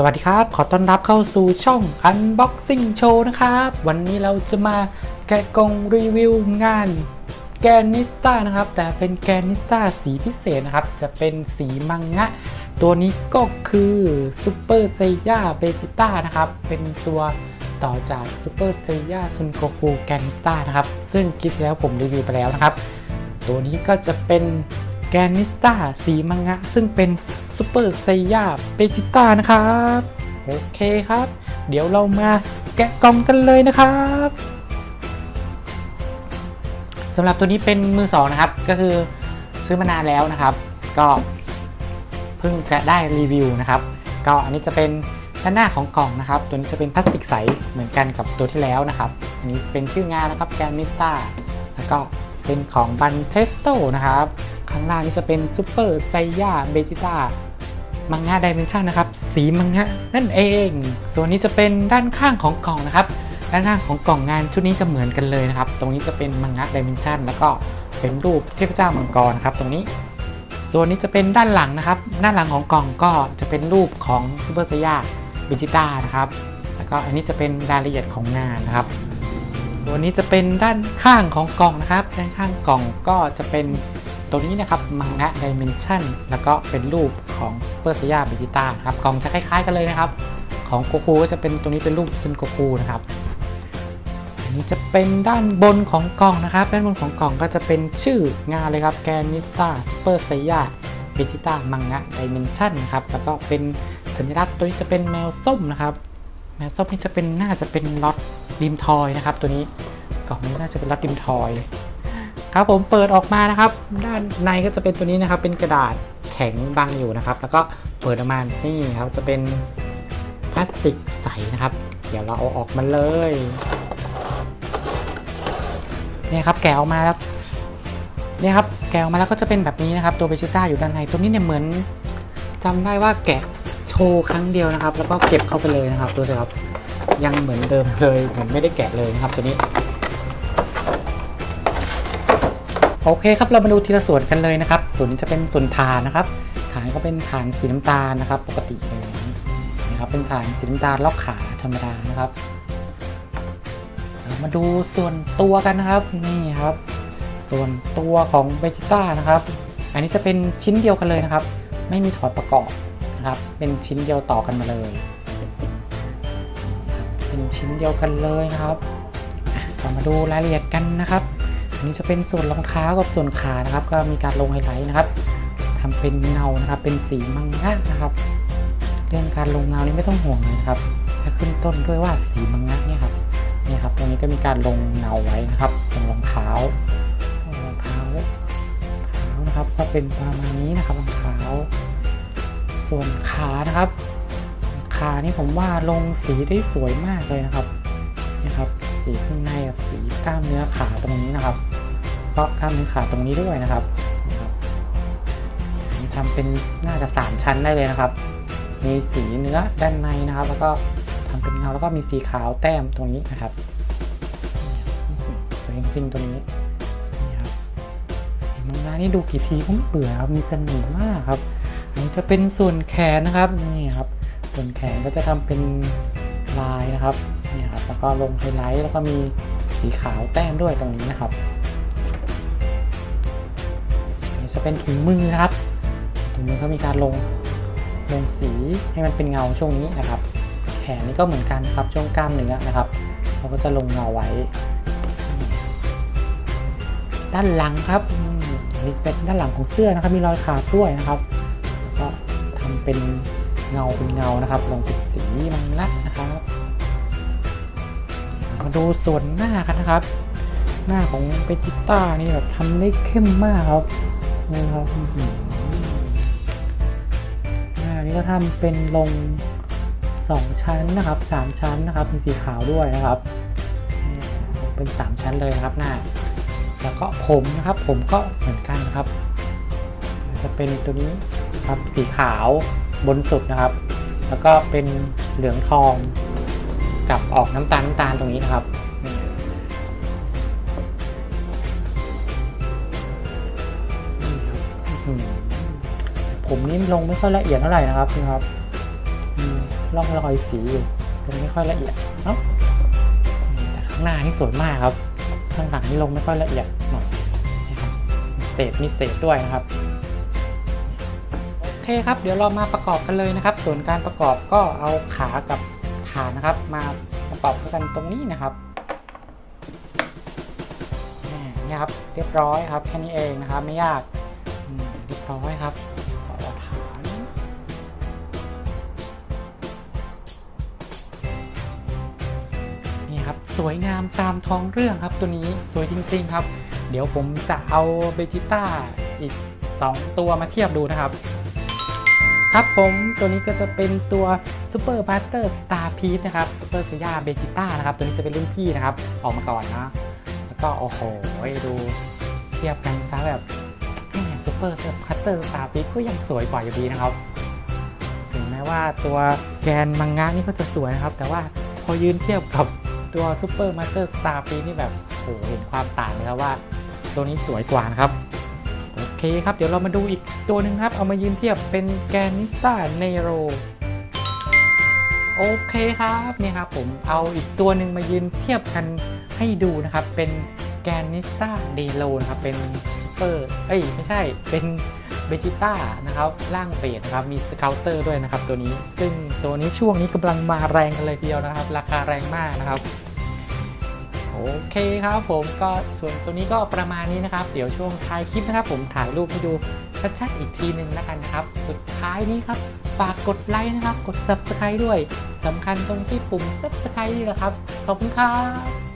สวัสดีครับ ขอต้อนรับเข้าสู่ช่อง Unboxing Show นะครับ วันนี้เราจะมาแกะกล่องรีวิวงานแกนิสตานะครับ แต่เป็นแกนิสตาสีพิเศษนะครับ จะเป็นสีมังงะ ตัวนี้ก็คือซูเปอร์เซย่าเบจิต้านะครับ เป็นตัวต่อจากซูเปอร์เซย่าซุนโกคูแกนิสตานะครับ ซึ่งคลิปแล้วผมรีวิวไปแล้วนะครับ ตัวนี้ก็จะเป็นแกนิสตาสีมังงะ ซึ่งเป็น ซูเปอร์ไซย่าเบจิต้านะครับ โอเคครับ เดี๋ยวเรามาแกะกล่องกันเลยนะครับสำหรับตัวนี้เป็นมือสองนะครับ ก็คือซื้อมานานแล้วนะครับ ก็เพิ่งจะได้รีวิวนะครับ ก็อันนี้จะเป็นด้านหน้าของกล่องนะครับ ตัวนี้จะเป็นพลาสติกใสเหมือนกันกับตัวที่แล้วนะครับ อันนี้จะเป็นชื่องานนะครับแกนิสตาแล้วก็เป็นของบันเทสโตนะครับ ข้างล่างนี่จะเป็นซูเปอร์ไซย่าเบจิต้า มังงะดิเมนชันนะครับ สีมังงะนั่นเอง ส่วนนี้จะเป็นด้านข้างของกล่องนะครับ ด้านข้างของกล่องงานชุดนี้จะเหมือนกันเลยนะครับ ตรงนี้จะเป็นมังงะดิเมนชันแล้วก็เป็นรูปเทพเจ้ามังกรนะครับ ตรงนี้ ส่วนนี้จะเป็นด้านหลังนะครับ ด้านหลังของกล่องก็จะเป็นรูปของซูเปอร์ไซยาเบจิต้านะครับ แล้วก็อันนี้จะเป็นรายละเอียดของงานนะครับ ตัวนี้จะเป็นด้านข้างของกล่องนะครับ ด้านข้างกล่องก็จะเป็น ตัวนี้นะครับมังงะดิเมนชันแล้วก็เป็นรูปของเปอร์เซียเบจิต้าครับกล่องจะคล้ายๆกันเลยนะครับ ของโกคูก็จะเป็นตรงนี้เป็นรูปซุนโกคูนะครับอันนี้จะเป็นด้านบนของกล่องนะครับ ด้านบนของกล่องก็จะเป็นชื่องานเลยครับแกนิสตาเปอร์เซียเบจิต้ามังงะดิเมนชันครับแล้วก็เป็นสัญลักษณ์ตัวนี้จะเป็นแมวส้มนะครับ แมวส้มนี่จะเป็นน่าจะเป็นล็อตดิมทอยนะครับ ตัวนี้กล่องนี้น่าจะเป็นล็อตดิมทอย ครับผมเปิดออกมานะครับ ด้านในก็จะเป็นตัวนี้นะครับ เป็นกระดาษแข็งบังอยู่นะครับ แล้วก็เปิดออกมานี่ครับจะเป็นพลาสติกใสนะครับ เดี๋ยวเราเอาออกมาเลยเนี่ยครับแกะออกมาแล้วเนี่ยครับแกะออกมาแล้วก็จะเป็นแบบนี้นะครับ ตัวเบจิต้าอยู่ด้านในตัวนี้เนี่ยเหมือนจำได้ว่าแกะโชว์ครั้งเดียวนะครับ แล้วก็เก็บเข้าไปเลยนะครับดูสิครับยังเหมือนเดิมเลยเหมือนไม่ได้แกะเลยนะครับตัวนี้ โอเคครับเรามาดูทีละส่วนกันเลยนะครับ ส่วนนี้จะเป็นส่วนฐานนะครับ ฐานก็เป็นฐานสีน้ำตาลนะครับ ปกติเลยนะครับเป็นฐานสีน้ำตาลล็อกขาธรรมดานะครับเรามาดูส่วนตัวกันนะครับนี่ครับ ส่วนตัวของเบจิต้านะครับ อันนี้จะเป็นชิ้นเดียวกันเลยนะครับ ไม่มีถอดประกอบนะครับ เป็นชิ้นเดียวต่อกันมาเลย เป็นชิ้นเดียวกันเลยนะครับเรามาดูรายละเอียดกันนะครับ อันนี้จะเป็นส่วนรองเท้ากับส่วนขานะครับ ก็มีการลงไฮไลท์นะครับทำเป็นเงานะครับ เป็นสีมังงะนะครับ เรื่องการลงเงานี่ไม่ต้องห่วงเลยครับถ้าขึ้นต้นด้วยว่าสีมังงะเนี่ยครับนี่ครับตรงนี้ก็มีการลงเงาไว้นะครับตรงรองเท้ารองเท้ารองเท้านะครับ ก็เป็นประมาณนี้นะครับรองเท้า ส่วนขานะครับส่วนขานี่ผมว่าลงสีได้สวยมากเลยนะครับนี่ครับ สีข้างในกับสีกล้ามเนื้อขาตรงนี้นะครับ ก็กล้ามเนื้อขาตรงนี้ด้วยนะครับนี่ทำเป็นน่าจะสามชั้นได้เลยนะครับ มีสีเนื้อด้านในนะครับ แล้วก็ทำเป็นเงาแล้วก็มีสีขาวแต้มตรงนี้นะครับสวยจริงๆตรงนี้นี่ครับมังงะนี่ดูกี่ทีก็ไม่เบื่อครับมีเสน่ห์มากครับ อันนี้จะเป็นส่วนแขนนะครับนี่ครับ ส่วนแขนก็จะทำเป็นลายนะครับ นี่ครับแล้วก็ลงไฮไลท์แล้วก็มีสีขาวแต้มด้วยตรงนี้นะครับนนี้จะเป็นถุงมือครับถุงมือเขามีการลงลงสีให้มันเป็นเงาช่วงนี้นะครับ แขนนี่ก็เหมือนกันครับช่วงกล้ามเนื้อนะครับเขาก็จะลงเงาไว้ ด้านหลังครับอันนี้เป็นด้านหลังของเสื้อนะครับ มีรอยขาดด้วยนะครับแล้วก็ทำเป็นเงาเป็นเงานะครับ ลงเป็นสีมังงะนะครับ ดูส่วนหน้ากันนะครับ หน้าของเบจิต้านี่แบบทำได้เข้มมากครับนี่ครับหน้านี้ก็ทำเป็นลงสองชั้นนะครับสามชั้นนะครับ มีสีขาวด้วยนะครับ เป็นสามชั้นเลยนะครับหน้า แล้วก็ผมนะครับ ผมก็เหมือนกันนะครับ จะเป็นตัวนี้ครับสีขาวบนสุดนะครับ แล้วก็เป็นเหลืองทอง กับออกน้ำตาลน้ำตาลตรงนี้นะครับผมนี่ลงไม่ค่อยละเอียดเท่าไหร่นะครับนี่ครับอืมร่องรอยสีอยู่ลงไม่ค่อยละเอียดเนาะแต่ข้างหน้านี่สวยมากครับ ข้างหลังนี่ลงไม่ค่อยละเอียดหน่อยนะครับมีเศษมีเศษด้วยนะครับโอเคครับ เดี๋ยวเรามาประกอบกันเลยนะครับ ส่วนการประกอบก็เอาขากับานนะครับ มาประกอบกันตรงนี้นะครับนี่ครับเรียบร้อยครับแค่นี้เองนะครับไม่ยากเรียบร้อยครับต่อฐานนี่ครับสวยงามตามท้องเรื่องครับตัวนี้สวยจริง ๆ ครับ เดี๋ยวผมจะเอาเบจิต้าอีก 2 ตัวมาเทียบดูนะครับ ครับผมตัวนี้ก็จะเป็นตัว Super Butter Star Peach นะครับ Super s a y a Vegeta นะครับ ตัวนี้จะเป็นรุ่นพี่นะครับ ออกมาก่อนนะแล้วก็โอ้โหดูเทียบกันซะแบบแหม่ Super Butter Star Peach ก็ยังสวยกว่าอยู่ดีนะครับ ถึงแม้ว่าตัวแกนมังงะนี่ก็จะสวยนะครับ แต่ว่าพอยืนเทียบกับตัว Super Master Star Peach นี่แบบโอ้โหเห็นความต่างเลยครับว่า ตัวนี้สวยกว่านะครับ เคครับ เดี๋ยวเรามาดูอีกตัวหนึ่งครับ เอามายืนเทียบเป็นแกนิสตาเนโรโอเคครับนี่ครับผมเอาอีกตัวหนึ่งมายืนเทียบกันให้ดูนะครับ เป็นแกนิสตาเดโลนะครับ เป็นซูเปอร์เอ้ยไม่ใช่เป็นเบจิต้านะครับร่างเบสนะครับมีสเกลเตอร์ด้วยนะครับตัวนี้ ซึ่งตัวนี้ช่วงนี้กำลังมาแรงกันเลยทีเดียวนะครับ ราคาแรงมากนะครับ โอเคครับผมก็ส่วนตัวนี้ก็ประมาณนี้นะครับ เดี๋ยวช่วงท้ายคลิปนะครับ ผมถ่ายรูปให้ดูชัดๆอีกทีหนึ่งแล้วกันครับ สุดท้ายนี้ครับฝากกดไลค์นะครับ กด subscribe ด้วยสำคัญตรงที่ปุ่ม subscribe นี่แหละครับ ขอบคุณครับ